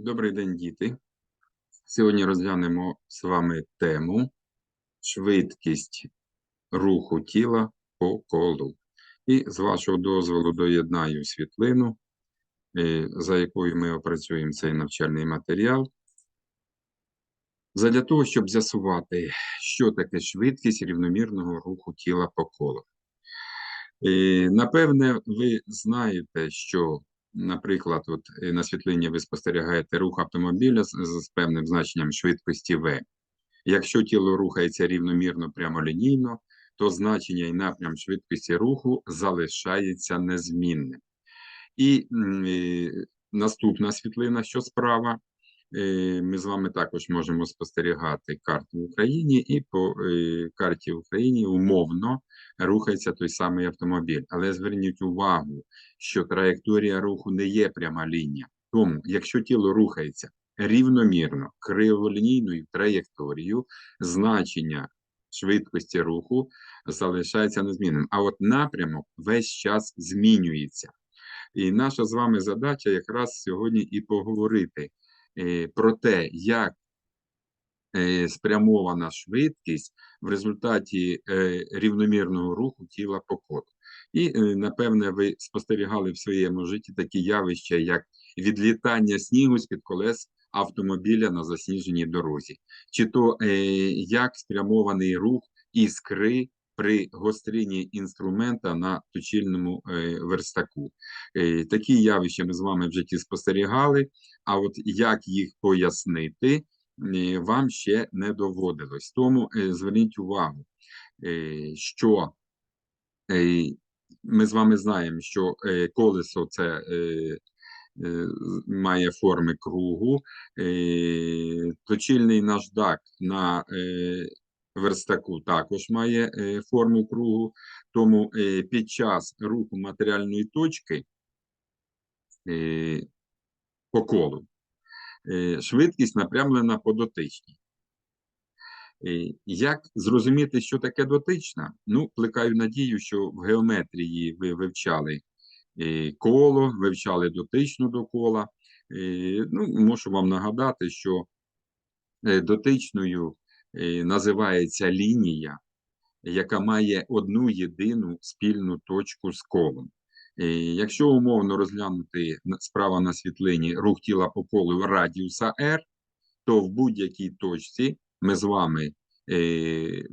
Добрий день, діти. Сьогодні розглянемо з вами тему швидкість руху тіла по колу. І з вашого дозволу доєднаю світлину, е, за якою ми опрацюємо цей навчальний матеріал. Задля того, щоб з'ясувати, що таке швидкість рівномірного руху тіла по колу. Е, Напевне, ви знаєте, що Наприклад, от е, на світлині ви спостерігаєте рух автомобіля з, з певним значенням швидкості V. Якщо тіло рухається рівномірно прямолінійно, то значення і напрям швидкості руху залишається незмінним. І е, наступна світлина, що справа, ми з вами також можемо спостерігати карту в Україні, і по е, карті в Україні умовно рухається той самий автомобіль. Але зверніть увагу, що траєкторія руху не є пряма лінія. Тому, якщо тіло рухається рівномірно криволінійною траєкторією, значення швидкості руху залишається незмінним. А от напрямок весь час змінюється. І наша з вами задача якраз сьогодні і поговорити е, про те, як е, спрямована швидкість в результаті е, рівномірного руху тіла по колу. І, е, напевне, ви спостерігали в своєму житті такі явища, як відлітання снігу з-під колес автомобіля на засніженій дорозі, чи то е, як спрямований рух іскри при гострінні інструмента на точильному е, верстаку. Е, такі явища ми з вами в житті спостерігали, а от як їх пояснити, е, вам ще не доводилось. Тому зверніть увагу, що ми з вами знаємо, що колесо це має форми кругу, точильний наждак на верстаку також має е, форму кругу, тому е, під час руху матеріальної точки е, по колу швидкість напрямлена по дотичній. Як зрозуміти, що таке дотична? Ну, плекаю надію, що в геометрії ви вивчали коло, вивчали дотичну до кола. Ну, можу вам нагадати, що дотичною називається лінія, яка має одну єдину спільну точку з колом. Е, Якщо умовно розглянути справа на світлині рух тіла по колу радіуса r, то в будь-якій точці ми з вами е,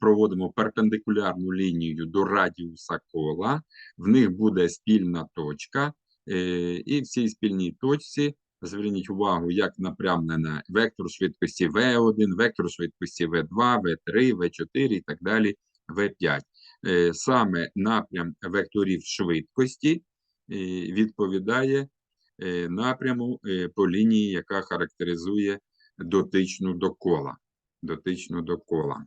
проводимо перпендикулярну лінію до радіуса кола, в них буде спільна точка, е, і в цій спільній точці зверніть увагу, як напрямлена вектор швидкості V1, вектор швидкості V2, V3, V4 і так далі, V5. Е, Саме напрям векторів швидкості е, відповідає е, напряму по лінії, яка характеризує дотичну до кола. Дотичну до кола.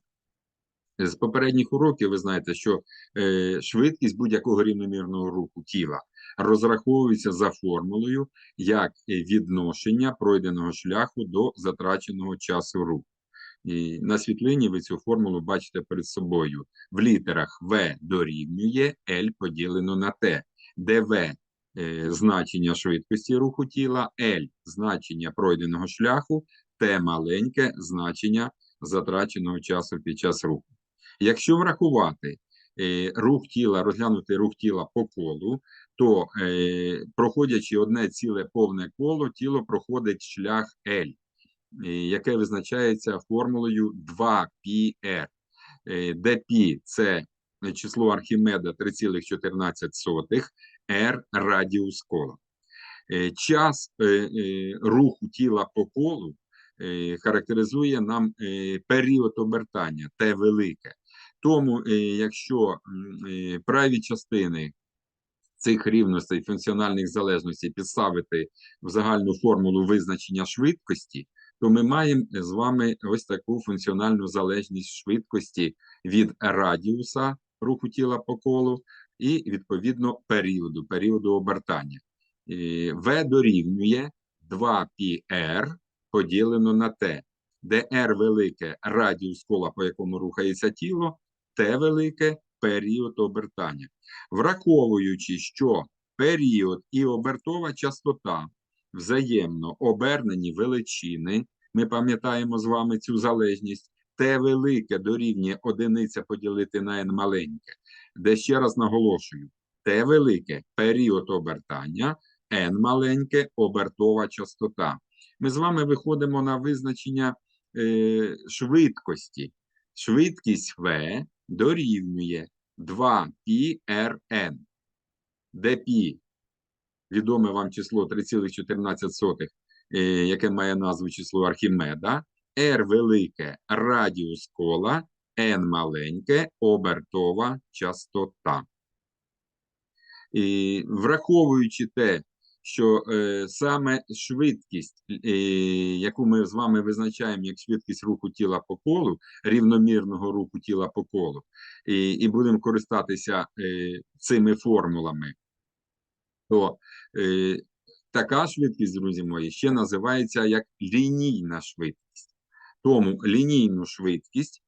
З попередніх уроків ви знаєте, що е, швидкість будь-якого рівномірного руху тіла розраховується за формулою як відношення пройденого шляху до затраченого часу руху. І на світлині ви цю формулу бачите перед собою. В літерах В дорівнює L поділено на T, де В е, значення швидкості руху тіла, L значення пройденого шляху, Т маленьке значення затраченого часу під час руху. Якщо врахувати е, рух тіла, розглянути рух тіла по колу, то е, проходячи одне ціле повне коло, тіло проходить шлях L, е, яке визначається формулою 2πr, е, де π – це число Архімеда 3,14, r – радіус кола. Е, Час е, е, руху тіла по колу е, характеризує нам е, період обертання, те велике. Тому, е, якщо е, праві частини цих рівностей функціональних залежностей підставити в загальну формулу визначення швидкості, то ми маємо з вами ось таку функціональну залежність швидкості від радіуса руху тіла по колу і відповідно періоду, періоду обертання. В дорівнює 2πr поділено на T, де R велике радіус кола, по якому рухається тіло, T велике період обертання. Враховуючи, що період і обертова частота взаємно обернені величини. Ми пам'ятаємо з вами цю залежність. Т велике дорівнює одиниця поділити на n маленьке, де ще раз наголошую, Т велике період обертання, n маленьке обертова частота. Ми з вами виходимо на визначення е, швидкості. Швидкість V дорівнює 2πrn, де π відоме вам число 3,14, е, яке має назву число Архімеда, R велике радіус кола, N маленьке обертова частота. І враховуючи те, що е, саме швидкість, е, яку ми з вами визначаємо як швидкість руху тіла по колу, рівномірного руху тіла по колу, і, і будемо користатися е, цими формулами, то е, така швидкість, друзі мої, ще називається як лінійна швидкість. Тому лінійну швидкість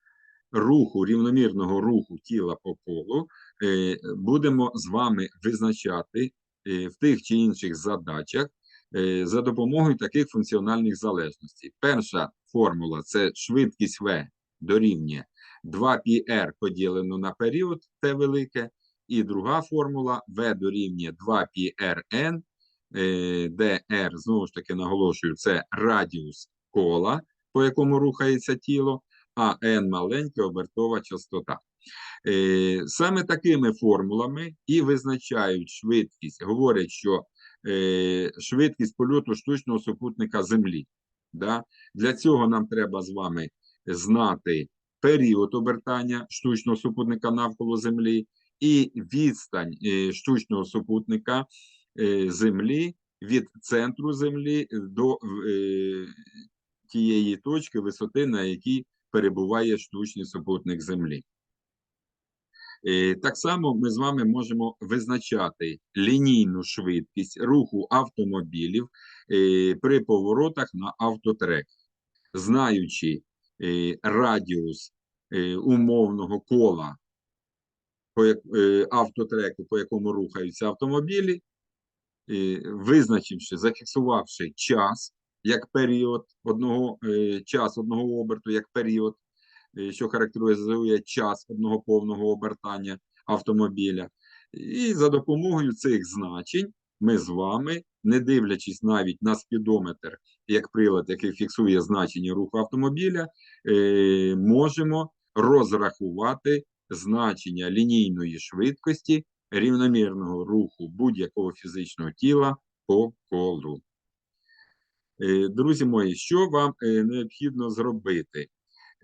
руху, рівномірного руху тіла по колу е, будемо з вами визначати в тих чи інших задачах е, за допомогою таких функціональних залежностей. Перша формула це швидкість V дорівнює 2πr поділено на період Т велике, і друга формула V дорівнює 2πrn, е, де R, знову ж таки наголошую, це радіус кола, по якому рухається тіло, а n маленька обертова частота. Е, Саме такими формулами і визначають швидкість. Говорять, що е, швидкість польоту штучного супутника Землі. Да? Для цього нам треба з вами знати період обертання штучного супутника навколо Землі і відстань е, штучного супутника Землі від центру Землі до тієї точки висоти, на якій перебуває штучний супутник Землі. Е, Так само ми з вами можемо визначати лінійну швидкість руху автомобілів е, при поворотах на автотрек, знаючи е, радіус умовного кола автотреку, по якому рухаються автомобілі, визначивши, зафіксувавши час як період одного час одного оберту, як період, що характеризує час одного повного обертання автомобіля. І за допомогою цих значень ми з вами, не дивлячись навіть на спідометр, як прилад, який фіксує значення руху автомобіля, е, можемо розрахувати значення лінійної швидкості рівномірного руху будь-якого фізичного тіла по колу. Е, Друзі мої, що вам е, необхідно зробити?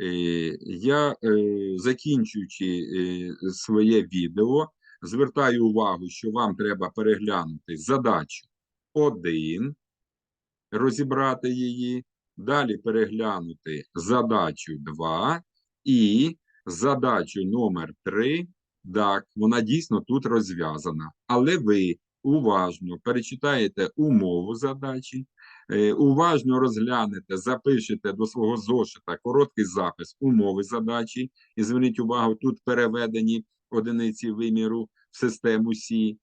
Е, Я, е, закінчуючи е, своє відео, звертаю увагу, що вам треба переглянути задачу 1, розібрати її, далі переглянути задачу 2 і задачу номер 3. Так, вона дійсно тут розв'язана, але ви уважно перечитаєте умову задачі, уважно розглянете, запишете до свого зошита короткий запис умови задачі, і зверніть увагу, тут переведені одиниці виміру в систему Сі.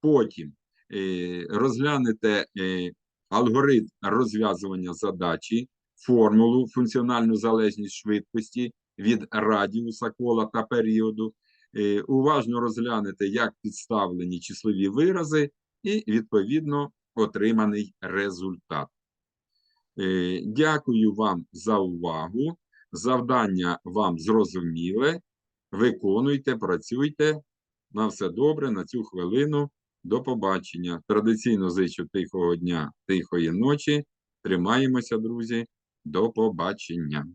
Потім е, розглянете е, алгоритм розв'язування задачі, формулу, функціональну залежність швидкості від радіуса кола та періоду. Е, Уважно розглянете, як підставлені числові вирази, і відповідно отриманий результат. Е, Дякую вам за увагу. Завдання вам зрозуміле. Виконуйте, працюйте. На все добре, на цю хвилину. До побачення. Традиційно зичу тихого дня, тихої ночі. Тримаємося, друзі. До побачення.